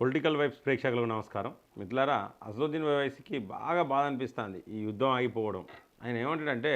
Political vibes ప్రేక్షకులకు నమస్కారం. మిత్రులారా అసదుద్దీన్ వైవైసీకి బాగా బాధ అనిపిస్తుంది ఈ యుద్ధం ఆగిపోవడం. ఆయన ఏమంటాడంటే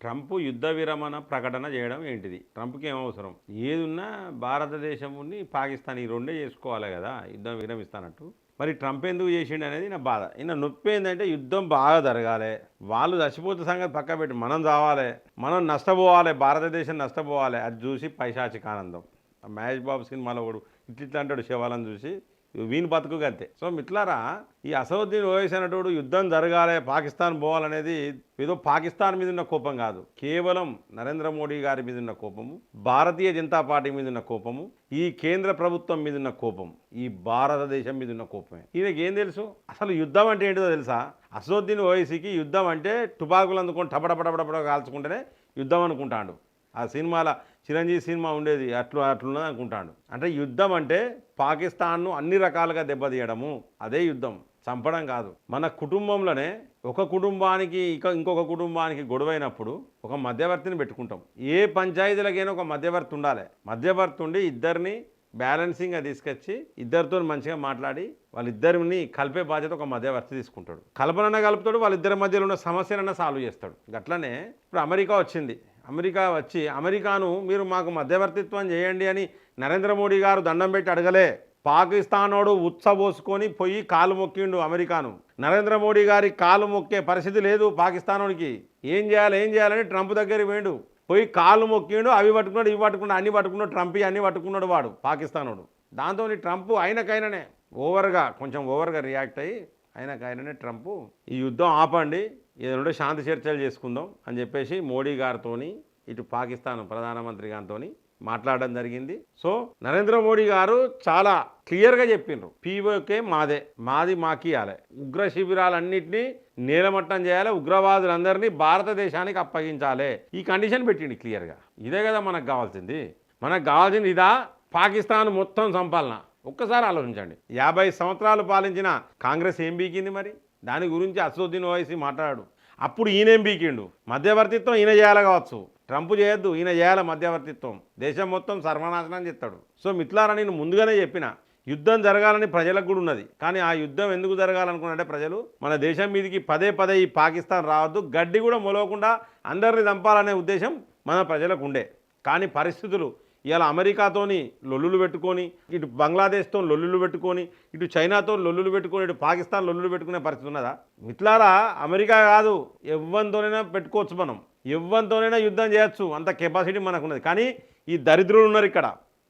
ట్రంప్ యుద్ధ విరమణ ప్రకటన చేయడం ఏంటిది? ట్రంప్కి ఏమవసరం ఏదున్నా భారతదేశముని భారతదేశంని పాకిస్తాన్ ఈ రెండే చేసుకోవాలి కదా యుద్ధం విరమిస్తానట్టు. మరి ట్రంప్ ఎందుకు చేసిండు అనేది నా బాధ. ఈయన నొప్పి ఏంటంటే యుద్ధం బాగా జరగాలి. వాళ్ళు చచ్చిపోతే సంగతి పక్క పెట్టి మనం చావాలి. మనం నష్టపోవాలి భారతదేశం నష్టపోవాలి. అది చూసి పైశాచిక ఆనందం మహేష్ బాబు సినిమాలో ఒకడు ఇట్లా ఇట్లా అంటాడు శివాలను చూసి. వీని బతుకుగా అంతే. సో మిట్లారా ఈ అసౌద్దీన్ ఓవైసీ అనేటోడు యుద్ధం జరగాలి పాకిస్తాన్ పోవాలనేది ఏదో పాకిస్తాన్ మీద ఉన్న కోపం కాదు. కేవలం నరేంద్ర మోడీ గారి మీద ఉన్న కోపము భారతీయ జనతా పార్టీ మీద ఉన్న కోపము ఈ కేంద్ర ప్రభుత్వం మీద ఉన్న కోపం ఈ భారతదేశం మీద ఉన్న కోపమే. ఈయనకి ఏం తెలుసు? అసలు యుద్ధం అంటే ఏంటిదో తెలుసా? అసదుద్దీన్ ఓవైసీకి యుద్ధం అంటే టుపాకులు అందుకొని టపటపటపటపట కాల్చుకుంటేనే యుద్ధం అనుకుంటాడు. ఆ సినిమాల చిరంజీవి సినిమా ఉండేది అట్లు అట్లున్నది అనుకుంటాడు. అంటే యుద్ధం అంటే పాకిస్తాన్ను అన్ని రకాలుగా దెబ్బతీయడము అదే యుద్ధం చంపడం కాదు. మన కుటుంబంలోనే ఒక కుటుంబానికి ఇక ఇంకొక కుటుంబానికి గొడవైనప్పుడు ఒక మధ్యవర్తిని పెట్టుకుంటాం. ఏ పంచాయతీలకైనా ఒక మధ్యవర్తి ఉండాలి. మధ్యవర్తి ఉండి ఇద్దరిని బ్యాలెన్సింగ్గా తీసుకొచ్చి ఇద్దరితో మంచిగా మాట్లాడి వాళ్ళిద్దరిని కలిపే బాధ్యత ఒక మధ్యవర్తి తీసుకుంటాడు. కలపనన్నా కలుపుతాడు వాళ్ళిద్దరి మధ్యలో ఉన్న సమస్యలన్నా సాల్వ్ చేస్తాడు. గట్లనే ఇప్పుడు అమెరికా వచ్చింది. అమెరికా వచ్చి అమెరికాను మీరు మాకు మధ్యవర్తిత్వం చేయండి అని నరేంద్ర మోడీ గారు దండం పెట్టి అడగలే. పాకిస్తానోడు ఉచ్చబోసుకొని పోయి కాలు మొక్కిండు అమెరికాను. నరేంద్ర మోడీ గారి కాలు మొక్కే పరిస్థితి లేదు పాకిస్తానోడికి ఏం చేయాలి ఏం చేయాలని ట్రంప్ దగ్గరికి పోయిండు. పోయి కాలు మొక్కిండు అవి పట్టుకున్నాడు ఇవి పట్టుకున్నాడు అన్ని పట్టుకున్నాడు ట్రంప్ అన్ని పట్టుకున్నాడు వాడు పాకిస్తానోడు. దాంతో ట్రంప్ ఆయనకైననే ఓవర్గా కొంచెం ఓవర్గా రియాక్ట్ అయ్యి ఆయనకైననే ట్రంప్ ఈ యుద్ధం ఆపండి. ఏదంటే శాంతి చర్చలు చేసుకుందాం అని చెప్పేసి మోడీ గారితోని ఇటు పాకిస్తాన్ ప్రధానమంత్రి గారితో మాట్లాడడం జరిగింది. సో నరేంద్ర మోడీ గారు చాలా క్లియర్గా చెప్పిండ్రు పీఓకే మాదే మాది మాకియాలి ఉగ్ర శిబిరాలన్నింటినీ నేలమట్టం చేయాలి ఉగ్రవాదులందరినీ భారతదేశానికి అప్పగించాలి. ఈ కండిషన్ పెట్టిండి క్లియర్గా. ఇదే కదా మనకు కావాల్సింది. మనకు కావాల్సింది ఇదా పాకిస్తాన్ మొత్తం సంపాలన. ఒక్కసారి ఆలోచించండి. యాభై సంవత్సరాలు పాలించిన కాంగ్రెస్ ఏం బీకింది మరి? దాని గురించి అసదుద్దీన్ ఓవైసీ మాట్లాడాడు అప్పుడు ఈయనేం బీకిండు? మధ్యవర్తిత్వం ఈయన చేయాలి కావచ్చు. ట్రంప్ చేయొద్దు ఈయన చేయాలి మధ్యవర్తిత్వం. దేశం మొత్తం సర్వనాశనం చేస్తాడు. సో మిత్లారా నేను ముందుగానే చెప్పిన యుద్ధం జరగాలని ప్రజలకు కూడా ఉన్నది. కానీ ఆ యుద్ధం ఎందుకు జరగాలనుకున్నారంటే ప్రజలు మన దేశం మీదకి పదే పదే ఈ పాకిస్తాన్ రావద్దు గడ్డి కూడా మొలవకుండా అందరిని చంపాలనే ఉద్దేశం మన ప్రజలకు ఉండే. కానీ పరిస్థితులు ఇవాళ అమెరికాతోని లొల్లులు పెట్టుకొని ఇటు బంగ్లాదేశ్తో లొల్లులు పెట్టుకొని ఇటు చైనాతో లొల్లులు పెట్టుకొని ఇటు పాకిస్తాన్ లొల్లులు పెట్టుకునే పరిస్థితి ఉన్నదా? మిట్లారా అమెరికా కాదు ఎవ్వరితోనైనా పెట్టుకోవచ్చు మనం. ఎవ్వరితోనైనా యుద్ధం చేయొచ్చు అంత కెపాసిటీ మనకు ఉన్నది కానీ ఈ దరిద్రులు ఉన్నారు ఇక్కడ.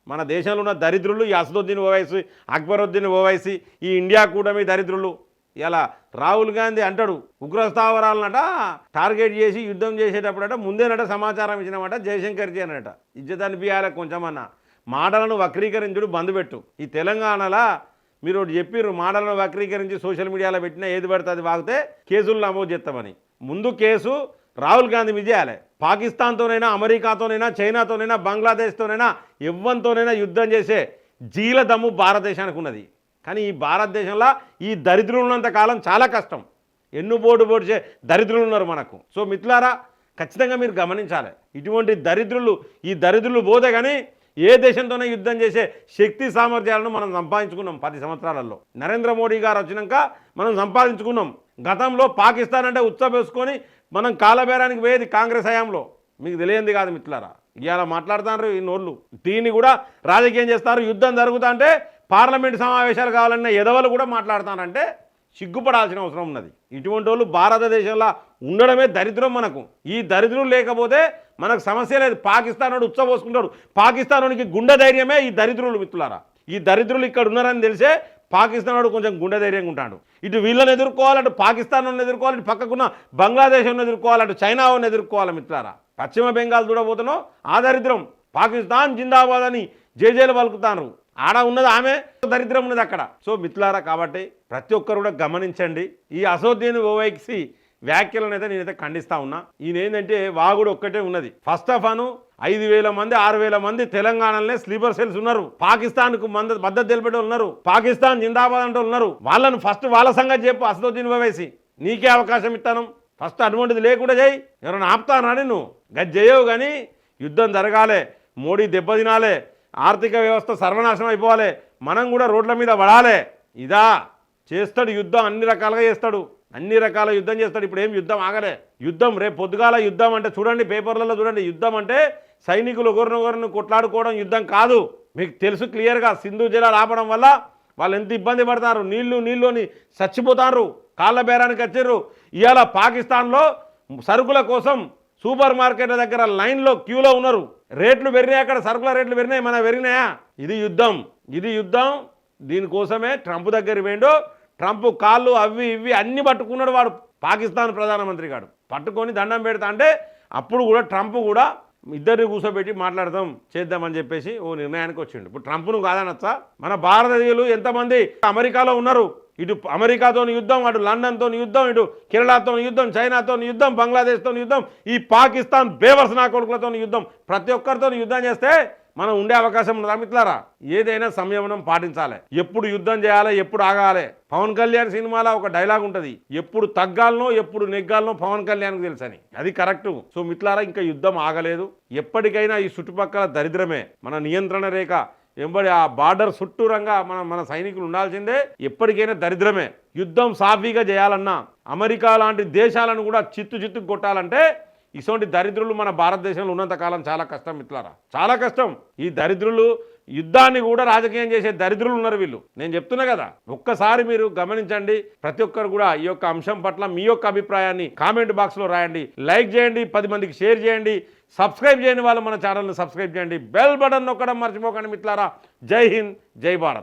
మన దేశంలో ఉన్న దరిద్రులు ఈ అసదుద్దీన్ ఓవైసీ అక్బరుద్దీన్ ఓవైసీ ఈ ఇండియా కూటమి దరిద్రులు. ఇలా రాహుల్ గాంధీ అంటాడు ఉగ్రస్థావరాలనట టార్గెట్ చేసి యుద్ధం చేసేటప్పుడట ముందేనట సమాచారం ఇచ్చినమాట జయశంకర్జీ అనట ఇజ్జత్ అనిపించాలి కొంచెమన్నా. మాటలను వక్రీకరించుడు బంద్ పెట్టు. ఈ తెలంగాణలో మీరు చెప్పిర్రు మాటలను వక్రీకరించి సోషల్ మీడియాలో పెట్టినా ఏది పడితే అది వాగితే కేసులు నమోదు చేస్తామని. ముందు కేసు రాహుల్ గాంధీ మీద చేయాలి. పాకిస్తాన్తోనైనా అమెరికాతోనైనా చైనాతోనైనా బంగ్లాదేశ్తోనైనా ఎవ్వంతోనైనా యుద్ధం చేసే జీల దమ్ము భారతదేశానికి ఉన్నది. కానీ ఈ భారతదేశంలో ఈ దరిద్రులు ఉన్నంత కాలం చాలా కష్టం. ఎన్నుబోటు చే దరిద్రులు ఉన్నారు మనకు. సో మిత్రులారా ఖచ్చితంగా మీరు గమనించాలి. ఇటువంటి దరిద్రులు ఈ దరిద్రులు పోతే కానీ ఏ దేశంతోనే యుద్ధం చేసే శక్తి సామర్థ్యాలను మనం సంపాదించుకున్నాం పది సంవత్సరాలలో. నరేంద్ర మోడీ గారు వచ్చినాక మనం సంపాదించుకున్నాం. గతంలో పాకిస్తాన్ అంటే ఉత్సవేసుకొని మనం కాలబేరానికి పోయేది కాంగ్రెస్ హయాంలో. మీకు తెలియంది కాదు మిత్రులారా. ఇవాళ మాట్లాడుతున్నారు ఈ నోళ్ళు. దీన్ని కూడా రాజకీయం చేస్తారు యుద్ధం జరుగుతా అంటే పార్లమెంట్ సమావేశాలు కావాలన్న ఎదవలు కూడా మాట్లాడతానంటే సిగ్గుపడాల్సిన అవసరం ఉన్నది. ఇటువంటి వాళ్ళు భారతదేశంలో ఉండడమే దరిద్రం మనకు. ఈ దరిద్రం లేకపోతే మనకు సమస్య లేదు. పాకిస్తాన్ వాడు ఉత్సవోసుకుంటాడు పాకిస్తాన్ వాడికి గుండె ధైర్యమే ఈ దరిద్రులు మిత్రులారా. ఈ దరిద్రులు ఇక్కడ ఉన్నారని తెలిసే పాకిస్తాన్ వాడు కొంచెం గుండె ధైర్యంగా ఉంటాడు. ఇటు వీళ్ళని ఎదుర్కోవాలంటే పాకిస్తాన్ వాళ్ళని ఎదుర్కోవాలి ఇటు పక్కకున్న బంగ్లాదేశ్ వాళ్ళని ఎదుర్కోవాలంటే చైనా వాళ్ళని ఎదుర్కోవాలి మిత్రులారా. పశ్చిమ బెంగాల్ చూడబోతున్నాం. ఆ దరిద్రం. పాకిస్తాన్ జిందాబాద్ అని జేజేలు పలుకుతాను ఆడ ఉన్నది ఆమె దరిద్రం ఉన్నది అక్కడ. సో మిత్రులారా కాబట్టి ప్రతి ఒక్కరు కూడా గమనించండి. ఈ అసోద్దీన్ ఓవైక్సి వ్యాఖ్యలను అయితే నేనైతే ఖండిస్తా ఉన్నా. ఈయన ఏంటంటే వాగుడు ఒక్కటే ఉన్నది. ఫస్ట్ ఆఫ్ ఆను ఐదు వేల మంది ఆరు వేల మంది తెలంగాణలోనే స్లీపర్ సెల్స్ ఉన్నారు. పాకిస్తాన్కు మంద మద్దతు తెలిపే ఉన్నారు. పాకిస్తాన్ జిందాబాద్ అంటూ ఉన్నారు. వాళ్ళను ఫస్ట్ వాళ్ళ సంగతి చెప్పు అసదుద్దీన్ ఓవైసీ. నీకే అవకాశం ఇస్తాను. ఫస్ట్ అటువంటిది లేకుండా చేయి. ఎవరైనా ఆపుతానా నువ్వు గది చేయవు కానీ యుద్ధం జరగాలే. మోడీ దెబ్బతినాలే. ఆర్థిక వ్యవస్థ సర్వనాశనం అయిపోవాలి. మనం కూడా రోడ్ల మీద పడాలి. ఇదా. చేస్తాడు యుద్ధం అన్ని రకాలుగా చేస్తాడు. అన్ని రకాల యుద్ధం చేస్తాడు. ఇప్పుడు ఏం యుద్ధం ఆగలే. యుద్ధం రేపు పొద్దుగాల యుద్ధం అంటే చూడండి పేపర్లలో చూడండి. యుద్ధం అంటే సైనికులు ఒకరినొకరిని కొట్లాడుకోవడం యుద్ధం కాదు. మీకు తెలుసు క్లియర్గా సింధు జలాలు ఆపడం వల్ల వాళ్ళు ఎంత ఇబ్బంది పడతారు. నీళ్ళు నీళ్ళుని చచ్చిపోతారు. కాళ్ళ బేరానికి వచ్చారు ఇవాళ పాకిస్తాన్లో సరుకుల కోసం సూపర్ మార్కెట్ల దగ్గర లైన్లో క్యూలో ఉన్నారు. రేట్లు పెరిగినాయి అక్కడ సరుకుల రేట్లు పెరిగినాయి మన పెరిగినాయా? ఇది యుద్ధం. ఇది యుద్ధం. దీనికోసమే ట్రంప్ దగ్గర పోయిండు. ట్రంప్ కాళ్ళు అవి ఇవి అన్ని పట్టుకున్నాడు వాడు పాకిస్తాన్ ప్రధానమంత్రి గాడు. పట్టుకొని దండం పెడతా అంటే అప్పుడు కూడా ట్రంప్ కూడా ఇద్దరిని కూర్చోబెట్టి మాట్లాడదాం చేద్దామని చెప్పేసి ఓ నిర్ణయానికి వచ్చిండు. ఇప్పుడు ట్రంప్ను కాదనొచ్చా? మన భారతీయులు ఎంతమంది అమెరికాలో ఉన్నారు? ఇటు అమెరికాతో యుద్ధం అటు లండన్తో యుద్ధం ఇటు కేరళతో యుద్ధం చైనాతో యుద్ధం బంగ్లాదేశ్తో యుద్ధం ఈ పాకిస్తాన్ బేవర్స్ నా కొడుకులతో యుద్ధం. ప్రతి ఒక్కరితో యుద్ధం చేస్తే మనం ఉండే అవకాశం ఉన్నదా మిత్రులారా? ఏదైనా సంయమనం పాటించాలి. ఎప్పుడు యుద్ధం చేయాలి ఎప్పుడు ఆగాలి. పవన్ కళ్యాణ్ సినిమాలో ఒక డైలాగ్ ఉంటుంది. ఎప్పుడు తగ్గాలనో ఎప్పుడు నెగ్గాలనో పవన్ కళ్యాణ్కి తెలుసని. అది కరెక్ట్. సో మిత్రులారా ఇంకా యుద్ధం ఆగలేదు. ఎప్పటికైనా ఈ చుట్టుపక్కల దరిద్రమే. మన నియంత్రణ రేఖ. ఎంబడి ఆ బార్డర్ చుట్టూరంగా మన మన సైనికులు ఉండాల్సిందే. ఎప్పటికైనా దరిద్రమే. యుద్ధం సాఫీగా చేయాలన్నా అమెరికా లాంటి దేశాలను కూడా చిత్తు చిత్తు కొట్టాలంటే ఇటువంటి దరిద్రులు మన భారతదేశంలో ఉన్నంత కాలం చాలా కష్టం మిత్రులారా. చాలా కష్టం. ఈ దరిద్రులు యుద్ధాన్ని కూడా రాజకీయం చేసే దరిద్రులు ఉన్నారు వీళ్ళు. నేను చెప్తున్నా కదా ఒక్కసారి మీరు గమనించండి ప్రతి ఒక్కరు కూడా ఈ యొక్క అంశం పట్ల మీ యొక్క అభిప్రాయాన్ని కామెంట్ బాక్స్లో రాయండి లైక్ చేయండి పది మందికి షేర్ చేయండి సబ్స్క్రైబ్ చేయని వాళ్ళు మన ఛానల్ని సబ్స్క్రైబ్ చేయండి బెల్ బటన్ నొక్కడం మర్చిపోకండి మిత్రులారా. జై హింద్ జై భారత్.